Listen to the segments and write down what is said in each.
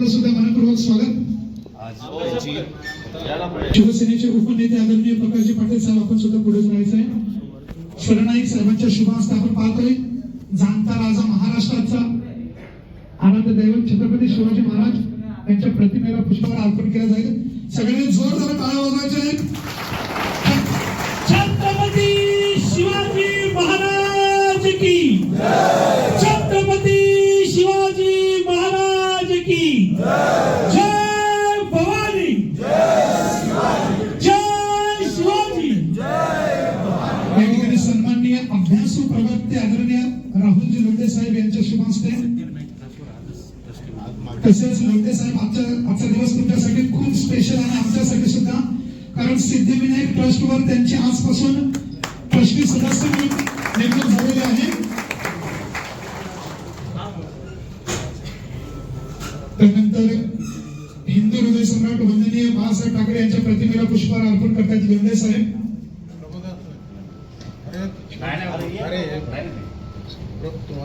आपलं सुद्धा मनपूर्वक स्वागत. शिवसेनेचे उपनेते आदरणीय प्रकाशजी पाटील साहेब आपण सुद्धा पुढे जायचंय सरनाईक साहेबांच्या शुभ हस्ते आपण पाहतोय. जाणता राजा महाराष्ट्राचा आनंद दैवत छत्रपती शिवाजी महाराज यांच्या प्रतिमेला पुष्पहार अर्पण केला जाईल. सगळ्यांनी जोरदार टाळ्या वाजवायच्या आहेत. तसेच लोंढे साहेब आजच्या आजचा दिवस तुमच्यासाठी खूप स्पेशल आहे. आमच्यासाठी सुद्धा. कारण सिद्धिविनायक ट्रस्ट वर त्यांची आजपासून ट्रस्टी सदस्य म्हणून नेमणूक झालेली आहे. त्यानंतर हिंदू हृदय सम्राट वंदनीय बाळासाहेब ठाकरे यांच्या प्रतिमेला पुष्पहार अर्पण करतात लोंढे साहेब.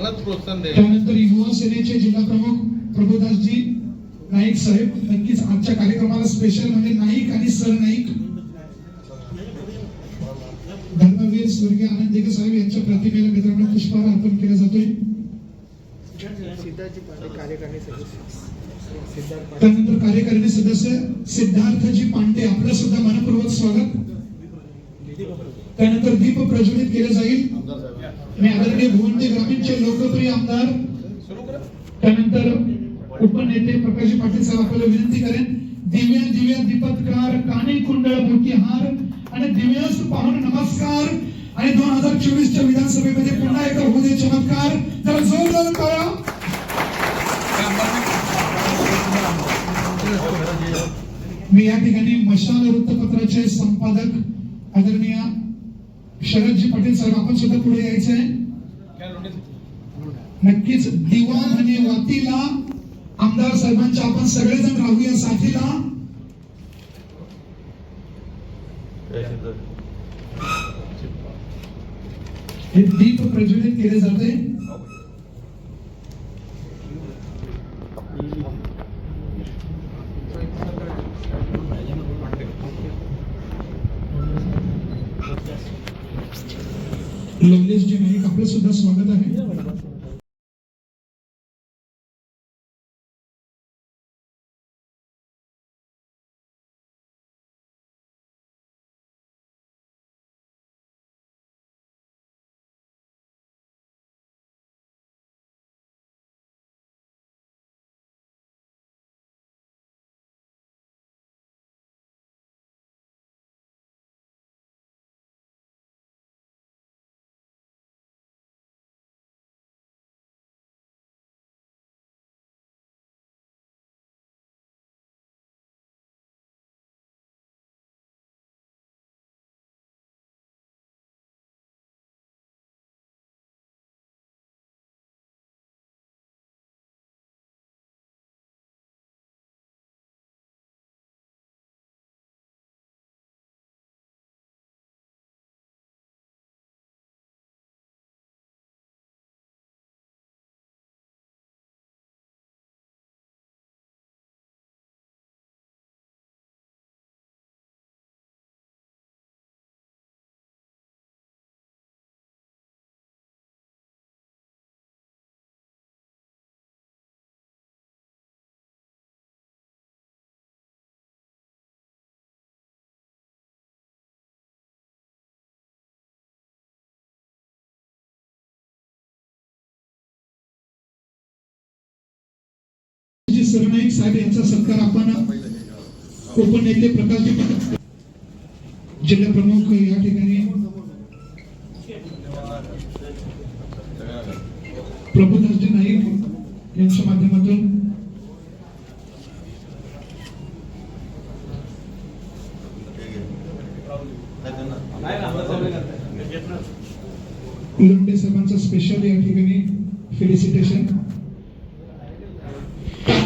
तुम्हालाच प्रोत्साहन द्यायचं त्यानंतर युवा सेनेचे जिल्हा प्रमुख प्रभुदासजी नाईक साहेब नक्कीच आजच्या कार्यक्रमाला स्पेशल म्हणजे नाईक आणि सर नाईक. धर्मवीर स्वर्गीय आनंद दिगे साहेब यांच्या प्रतिमेला मित्रांनो पुष्पहार अर्पण केला जातोय. त्यानंतर कार्यकारिणी सदस्य सिद्धार्थजी पांडे आपलं सुद्धा मनपूर्वक स्वागत. त्यानंतर दीप प्रज्वलित केले जाईल. मी आदरणीय भुवंडी ग्रामीणचे लोकप्रिय आमदार. त्यानंतर उपनेते प्रकाश पाटील साहेब आपल्याला विनंती करेन. दिव्या दिव्या दीपत्कार काने कुंडळ हार आणि दिव्यास पाहून नमस्कार. आणि दोन हजार चोवीसच्या विधानसभेमध्ये पुन्हा एकदा होऊ दे चमत्कार. जरा जोरदार टाळ्या मी या ठिकाणी मशाल वृत्तपत्राचे संपादक आदरणीय शरदजी पाटील साहेब आपण सुद्धा पुढे यायचं आहे नक्कीच दिवा आणि वातीला आमदार साहेबांच्या आपण सगळेजण राहूया साथीला. हे दीप प्रज्वलित केले जाते. लोमलेशजी नाईक आपलं सुद्धा स्वागत आहे. सरनाईक साहेब यांचा सत्कार आपण कोकण नेते प्रकाशजी पाटील जिल्हा प्रमुख या ठिकाणी प्रभुदासजी नाईक यांच्या माध्यमातून लोंढे साहेबांचं स्पेशल या ठिकाणी फेलिसिटेशन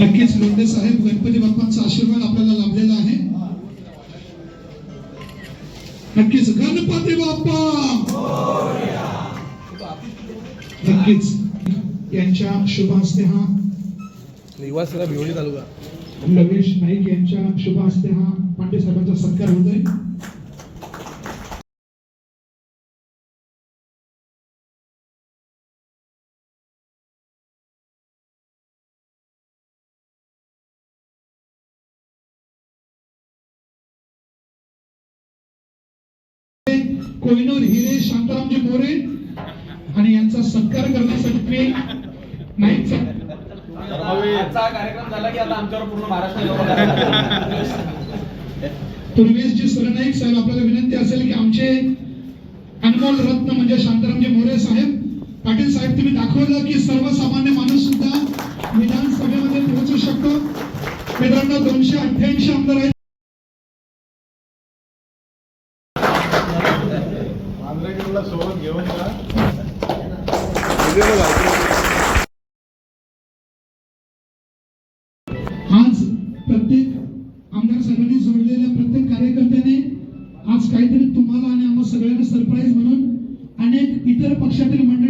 नक्कीच लोंढे साहेब गणपती बाप्पांचा आशीर्वाद आपल्याला लाभलेला आहे. नक्कीच गणपती बाप्पा! नक्कीच यांच्या शुभ हस्ते हा भिवडी तालुका. लवेश नाईक यांच्या शुभ हस्ते हा पांडे साहेबांचा सत्कार होतोय. कोहिनूर हिरे शांतारामजी मोरे आणि यांचा सत्कार करण्यासाठी मी नाईक साहेब आजचा कार्यक्रम झाला की आता आमच्यावर पूर्ण महाराष्ट्र लोक पूर्वेशजी सरनाईक साहेब आपल्याला विनंती असेल की आमचे अनमोल रत्न म्हणजे शांतारामजी मोरे साहेब पाटील साहेब तुम्ही दाखवलं की सर्वसामान्य माणूस सुद्धा विधानसभेमध्ये पोहोचू शकतो. मित्रांनो दोनशे अठ्ठ्याऐंशी आमदार आहेत. आज प्रत्येक आमदार साहेबांनी जोडलेल्या प्रत्येक कार्यकर्त्याने आज काहीतरी तुम्हाला आणि आम्हाला सगळ्यांना सरप्राईज म्हणून अनेक इतर पक्षातील मंडळ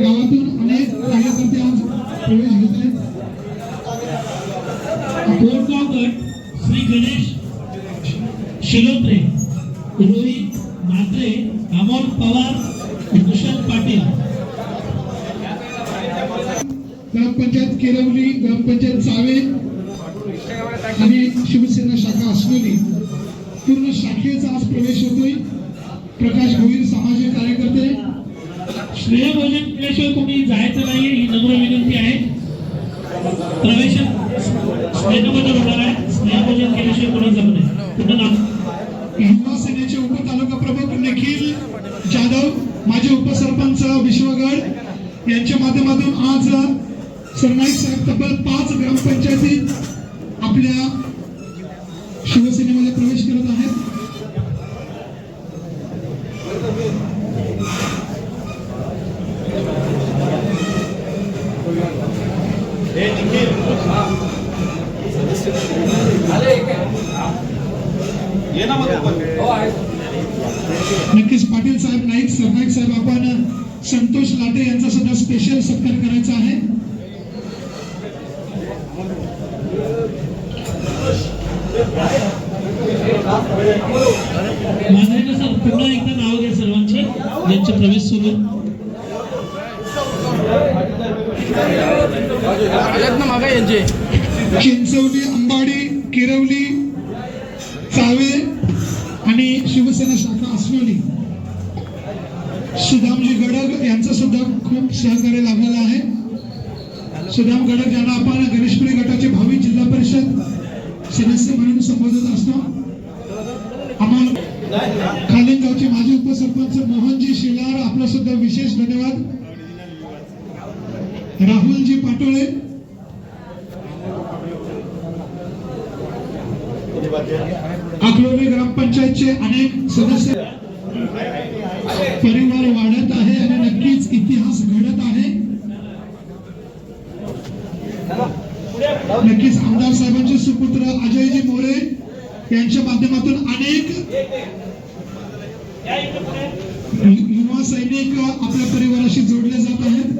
गावातून अनेक कार्यकर्ते आज प्रवेश घेत आहेत. कोटगाव गट श्री गणेश शिलोत्रे रोहित म्हात्रे अमोल पवार भूषण पाटील. ग्रामपंचायत केरवली ग्रामपंचायत चावे आणि शिवसेना शाखा असलेली पूर्ण शाखेचा आज प्रवेश होतोय. प्रकाश भोईर सामाजिक कार्यकर्ते. श्रेयभोजन केल्याशिवाय कोणी जायचं नाही ही नम्र विनंती आहे. प्रवेश स्नेहभोजन होणार आहे. स्नेहभोजन केल्याशिवाय कोणी जाऊ नये कुठं नाव? युवा सेनेचे उपतालुका प्रमुख निखिल जाधव माझे उपसरपंच विश्वगड यांच्या माध्यमातून आज सरनाईक साहेब तब्बल पाच ग्रामपंचायतीत आपल्या शिवसेनेमध्ये प्रवेश करत आहेत ये ना मग हो आहे नक्कीच पाटील साहेब नाईक सरनाईक साहेब आपण संतोष लाटे यांचा सुद्धा स्पेशल सत्कार करायचा आहे. ना सर पुन्हा एकदा नाव घ्या सर्वांची. ज्यांचे प्रवेश सुरू. चिंचवली अंबाडी किरवली शिवसेना शाखा अस्लोली सुदामजी गडग यांचं सुद्धा खूप सहकार्य लाभलेलं आहे. सुदाम गडग यांना आपण गणेशपुरी गटाचे भावी जिल्हा परिषद सदस्य म्हणून संबोधत असतो. अमोल खालिंगावचे माजी उपसरपंच मोहनजी शेलार आपला सुद्धा विशेष धन्यवाद. राहुलजी पाटोळे. अकलोली ग्रामपंचायतचे अनेक सदस्य परिवार वाढत आहे आणि नक्कीच इतिहास घडत आहे. नक्कीच आमदार साहेबांचे सुपुत्र अजयजी मोरे यांच्या माध्यमातून अनेक युवा सैनिक आपल्या परिवाराशी जोडले जात आहेत.